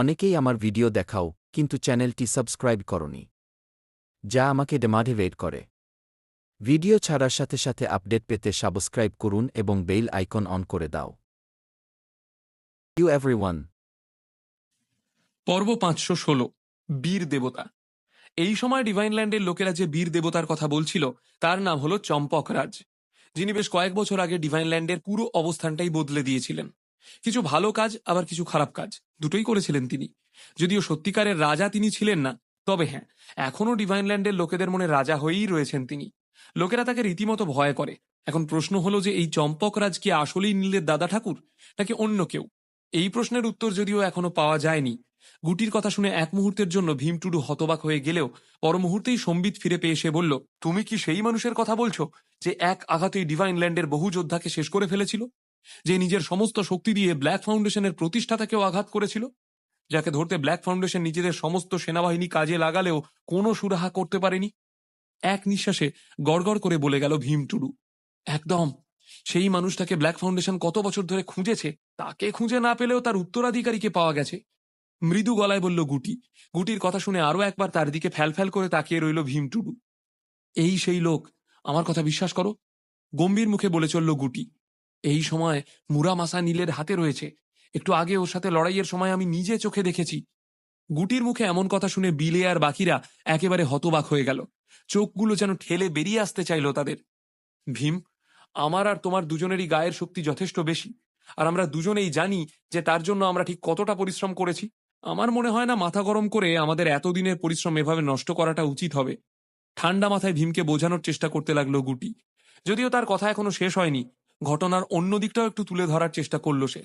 অনেকেই আমার ভিডিও দেখাও, কিন্তু চ্যানেলটি সাবস্ক্রাইব করনি, যা আমাকে ডেমাটিভেট করে। ভিডিও ছাড়ার সাথে সাথে আপডেট পেতে সাবস্ক্রাইব করুন এবং বেল আইকন অন করে দাও। ইউ এভরিওয়ান পর্ব পাঁচশো ষোলো, বীর দেবতা। এই সময় ডিভাইনল্যান্ডের লোকেরা যে বীর দেবতার কথা বলছিল, তার নাম হলো চম্পকরাজ যিনি বেশ কয়েক বছর আগে ডিভাইনল্যান্ডের পুরো অবস্থানটাই বদলে দিয়েছিলেন। কিছু ভালো কাজ, আবার কিছু খারাপ কাজ। দুটোই করেছিলেন তিনি। যদিও সত্যিকারের রাজা তিনি ছিলেন না, তবে হ্যাঁ এখনও ডিভাইনল্যান্ডের লোকেদের মনে রাজা হয়েই রয়েছেন তিনি। লোকেরা তাকে রীতিমতো ভয় করে। এখন প্রশ্ন হলো যে এই চম্পকরাজ কি আসলেই নীলের দাদা ঠাকুর, নাকি অন্য কেউ? এই প্রশ্নের উত্তর যদিও এখনও পাওয়া যায়নি। গুটির কথা শুনে এক মুহূর্তের জন্য ভীমটুডু হতবাক হয়ে গেলেও পর মুহূর্তেই সম্বিত ফিরে পেয়ে সে বলল, তুমি কি সেই মানুষের কথা বলছো, যে এক আঘাতেই ডিভাইন ল্যান্ডের বহু যোদ্ধাকে শেষ করে ফেলেছিল? যে নিজের সমস্ত শক্তি দিয়ে ব্ল্যাক ফাউন্ডেশনের প্রতিষ্ঠাতাকেও আঘাত করেছিল, যাকে ধরতে ব্ল্যাক ফাউন্ডেশন নিজেদের সমস্ত সেনাবাহিনী কাজে লাগালেও কোনো সুরাহা করতে পারেনি। এক নিঃশ্বাসে গড়গড় করে বলে গেল ভীম টুডু, একদম, সেই মানুষটাকে ব্ল্যাক ফাউন্ডেশন কত বছর ধরে খুঁজেছে, তাকে খুঁজে না পেলেও তার উত্তরাধিকারীকে পাওয়া গেছে। মৃদু গলায় বলল গুটি, গুটির কথা শুনে আরও একবার তার দিকে ফ্যাল করে তাকিয়ে রইল ভীম টুডু। এই সেই লোক, আমার কথা বিশ্বাস করো? গম্ভীর মুখে বলে চলল গুটি এই সময় মুরামাসা নীলের হাতে রয়েছে। একটু আগে ওর সাথে লড়াইয়ের সময় আমি নিজে চোখে দেখেছি। গুটির মুখে এমন কথা শুনে বিলে আর বাকিরা একেবারে হতবাক হয়ে গেল। চোখগুলো যেন ঠেলে বেরিয়ে আসতে চাইল তাদের। ভীম, আমার আর তোমার দুজনেরই গায়ের শক্তি যথেষ্ট বেশি। আর আমরা দুজনেই জানি যে তার জন্য আমরা ঠিক কতটা পরিশ্রম করেছি। আমার মনে হয় না মাথা গরম করে আমাদের এতদিনের পরিশ্রম এভাবে নষ্ট করাটা উচিত হবে। ঠান্ডা মাথায় ভীমকে বোঝানোর চেষ্টা করতে লাগল গুটি। যদিও তার কথা এখনও শেষ হয়নি ঘটনার অন্য দিকটাও একটু তুলে ধরার চেষ্টা করল সে।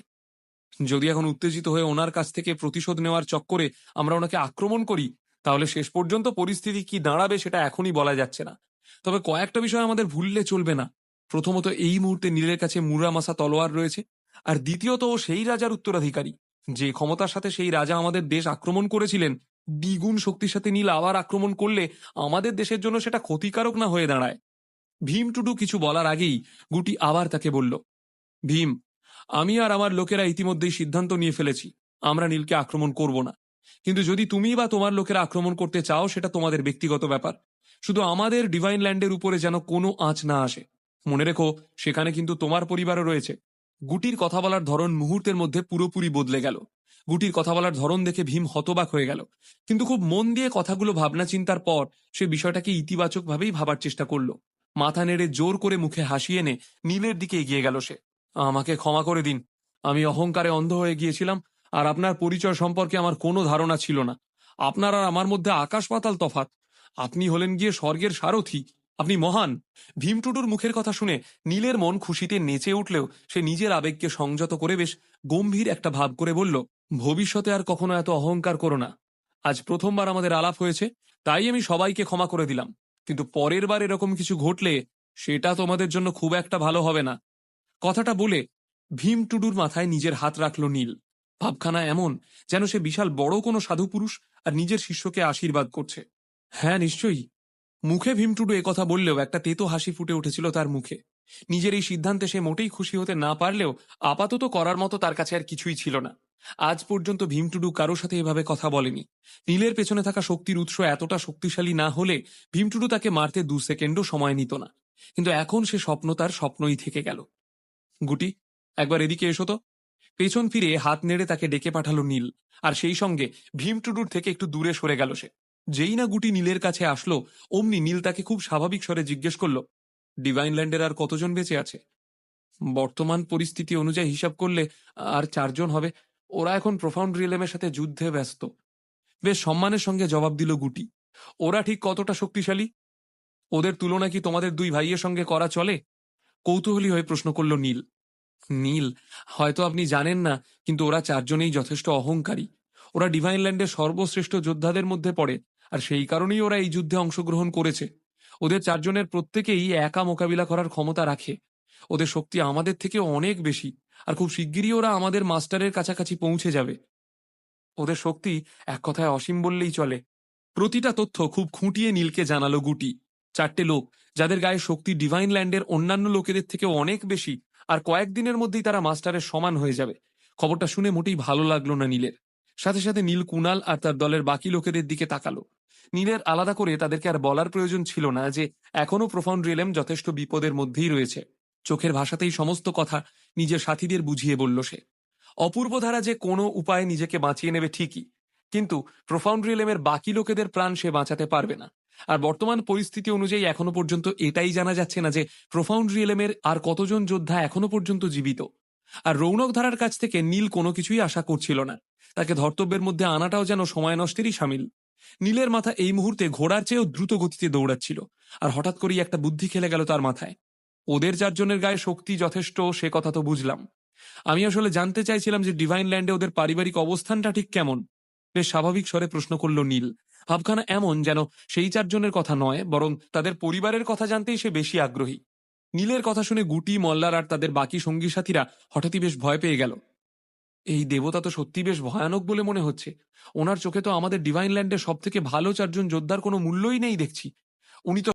যদি এখন উত্তেজিত হয়ে ওনার কাছ থেকে প্রতিশোধ নেওয়ার চক্করে আমরা ওনাকে আক্রমণ করি, তাহলে শেষ পর্যন্ত পরিস্থিতি কি দাঁড়াবে সেটা এখনই বলা যাচ্ছে না। তবে কয়েকটা বিষয় আমাদের ভুললে চলবে না। প্রথমত, এই মুহূর্তে নীলের কাছে মুরামাসা তলোয়ার রয়েছে। আর দ্বিতীয়ত, ও সেই রাজার উত্তরাধিকারী। যে ক্ষমতার সাথে সেই রাজা আমাদের দেশ আক্রমণ করেছিলেন, দ্বিগুণ শক্তির সাথে নীল আবার আক্রমণ করলে আমাদের দেশের জন্য সেটা ক্ষতিকারক না হয়ে দাঁড়ায়। ভীম টুডু কিছু বলার আগেই গুটি আবার তাকে বলল, ভীম, আমি আর আমার লোকেরা ইতিমধ্যেই সিদ্ধান্ত নিয়ে ফেলেছি। আমরা নীলকে আক্রমণ করব না। কিন্তু যদি তুমি বা তোমার লোকেরা আক্রমণ করতে চাও, সেটা তোমাদের ব্যক্তিগত ব্যাপার। শুধু আমাদের ডিভাইন ল্যান্ডের উপরে যেন কোনো আঁচ না আসে। মনে রেখো, সেখানে কিন্তু তোমার পরিবারও রয়েছে। গুটির কথা বলার ধরন মুহূর্তের মধ্যে পুরোপুরি বদলে গেল। গুটির কথা বলার ধরন দেখে ভীম হতবাক হয়ে গেল। কিন্তু খুব মন দিয়ে কথাগুলো ভাবনা চিন্তার পর সে বিষয়টাকে ইতিবাচকভাবেই ভাবার চেষ্টা করল। মাথা নেড়ে জোর করে মুখে হাসি এনে নীলের দিকে এগিয়ে গেল সে। আমাকে ক্ষমা করে দিন। আমি অহংকারে অন্ধ হয়ে গিয়েছিলাম আর আপনার পরিচয় সম্পর্কে আমার কোনো ধারণা ছিল না। আপনার আর আমার মধ্যে আকাশ পাতাল তফাত আপনি হলেন গিয়ে স্বর্গের সারথি। আপনি মহান। ভীমটুডুর মুখের কথা শুনে নীলের মন খুশিতে নেচে উঠলেও সে নিজের আবেগকে সংযত করে বেশ গম্ভীর একটা ভাব করে বলল, ভবিষ্যতে আর কখনো এত অহংকার করো না। আজ প্রথমবার আমাদের আলাপ হয়েছে, তাই আমি সবাইকে ক্ষমা করে দিলাম। কিন্তু পরের বার এরকম কিছু ঘটলে সেটা তোমাদের জন্য খুব একটা ভালো হবে না। কথাটা বলে ভীম টুডুর মাথায় নিজের হাত রাখল নীল। ভাবখানা এমন যেন সে বিশাল বড় কোনো সাধু পুরুষ আর নিজের শিষ্যকে আশীর্বাদ করছে। হ্যাঁ নিশ্চয়ই। মুখে ভীমটুডু কথা বললেও একটা তেতো হাসি ফুটে উঠেছিল তার মুখে। নিজের এই সিদ্ধান্তে সে মোটেই খুশি হতে না পারলেও আপাতত করার মতো তার কাছে আর কিছুই ছিল না। আজ পর্যন্ত ভীমটুডু কারোর সাথে এভাবে কথা বলেনি। নীলের পেছনে থাকা শক্তির উৎস এতটা শক্তিশালী না হলে ভীমটুডু তাকে মারতে দু সেকেন্ডও সময় নিত না। কিন্তু এখন সে স্বপ্ন তার স্বপ্নই থেকে গেল। গুটি, একবার এদিকে এসো তো। পেছন ফিরে হাত নেড়ে তাকে ডেকে পাঠালো নীল। আর সেই সঙ্গে ভীমটুডুর থেকে একটু দূরে সরে গেল সে। যেই না গুটি নীলের কাছে আসলো, অমনি নীল তাকে খুব স্বাভাবিক স্বরে জিজ্ঞেস করল, ডিভাইন ল্যান্ডের আর কতজন বেঁচে আছে? বর্তমান পরিস্থিতি অনুযায়ী হিসাব করলে আর চারজন হবে। ওরা এখন প্রফাউন্ড রিয়েলেমের সাথে যুদ্ধে ব্যস্ত। বেশ সম্মানের সঙ্গে জবাব দিল গুটি। ওরা ঠিক কতটা শক্তিশালী? ওদের তুলনা কি তোমাদের দুই ভাইয়ের সঙ্গে করা চলে? কৌতূহলী হয়ে প্রশ্ন করল নীল। নীল, হয়তো আপনি জানেন না, কিন্তু ওরা চারজনেই যথেষ্ট অহংকারী। ওরা ডিভাইন ল্যান্ডের সর্বশ্রেষ্ঠ যোদ্ধাদের মধ্যে পড়ে। আর সেই কারণেই ওরা এই যুদ্ধে অংশগ্রহণ করেছে। ওদের চারজনের প্রত্যেকেই একা মোকাবিলা করার ক্ষমতা রাখে। ওদের শক্তি আমাদের থেকে অনেক বেশি, আর খুব শিগগিরই ওরা আমাদের মাস্টারের কাছাকাছি পৌঁছে যাবে। ওদের শক্তি এক কথায় অসীম বললেই চলে। প্রতিটা তথ্য খুব খুঁটিয়ে নীলকে জানালো গুটি। চারটে লোক, যাদের গায়ে শক্তি ডিভাইন ল্যান্ডের অন্যান্য লোকেদের থেকে অনেক বেশি, আর কয়েকদিনের মধ্যেই তারা মাস্টারের সমান হয়ে যাবে। খবরটা শুনে মোটেই ভালো লাগল না নীলের। সাথে সাথে নীল কুনাল আর তার দলের বাকি লোকেদের দিকে তাকালো। নীলের আলাদা করে তাদেরকে আর বলার প্রয়োজন ছিল না যে, এখনও প্রোফাউন্ড রিয়েলেম যথেষ্ট বিপদের মধ্যেই রয়েছে। চোখের ভাষাতেই সমস্ত কথা নিজের সাথীদের বুঝিয়ে বলল সে। অপূর্ব ধারা যে কোনো উপায়ে নিজেকে বাঁচিয়ে নেবে ঠিকই, কিন্তু প্রোফাউন্ড রিয়েলেমের বাকি লোকেদের প্রাণ সে বাঁচাতে পারবে না। আর বর্তমান পরিস্থিতি অনুযায়ী এখনও পর্যন্ত এটাই জানা যাচ্ছে না যে, প্রফাউন্ড রিয়েলেমের আর কতজন যোদ্ধা এখনও পর্যন্ত জীবিত। আর রৌনক ধারার কাছ থেকে নীল কোনো কিছুই আশা করছিল না। তাকে ধর্তব্যের মধ্যে আনাটাও যেন সময় নষ্টেরই সামিল। নীলের মাথা এই মুহূর্তে ঘোড়ার চেয়েও দ্রুত গতিতে দৌড়াচ্ছিল, আর হঠাৎ করেই একটা বুদ্ধি খেলে গেল তার মাথায়। ওদের চারজনের গায়ে শক্তি যথেষ্ট, সে কথা তো বুঝলাম। আমি আসলে জানতে চাইছিলাম যে ডিভাইন ল্যান্ডে ওদের পারিবারিক অবস্থানটা ঠিক কেমন। বেশ স্বাভাবিক স্বরে প্রশ্ন করল নীল। ভাবখানা এমন যেন সেই চারজনের কথা নয়, বরং তাদের পরিবারের কথা জানতেই সে বেশি আগ্রহী। নীলের কথা শুনে গুটি, মল্লার আর তাদের বাকি সঙ্গী সাথীরা হঠাৎই বেশ ভয় পেয়ে গেল। এই দেবতা তো সত্যি বেশ ভয়ানক বলে মনে হচ্ছে। ওনার চোখে তো আমাদের ডিভাইন ল্যান্ডের সব থেকে ভালো চারজন যোদ্ধার কোনো মূল্যই নেই দেখছি। উনি তো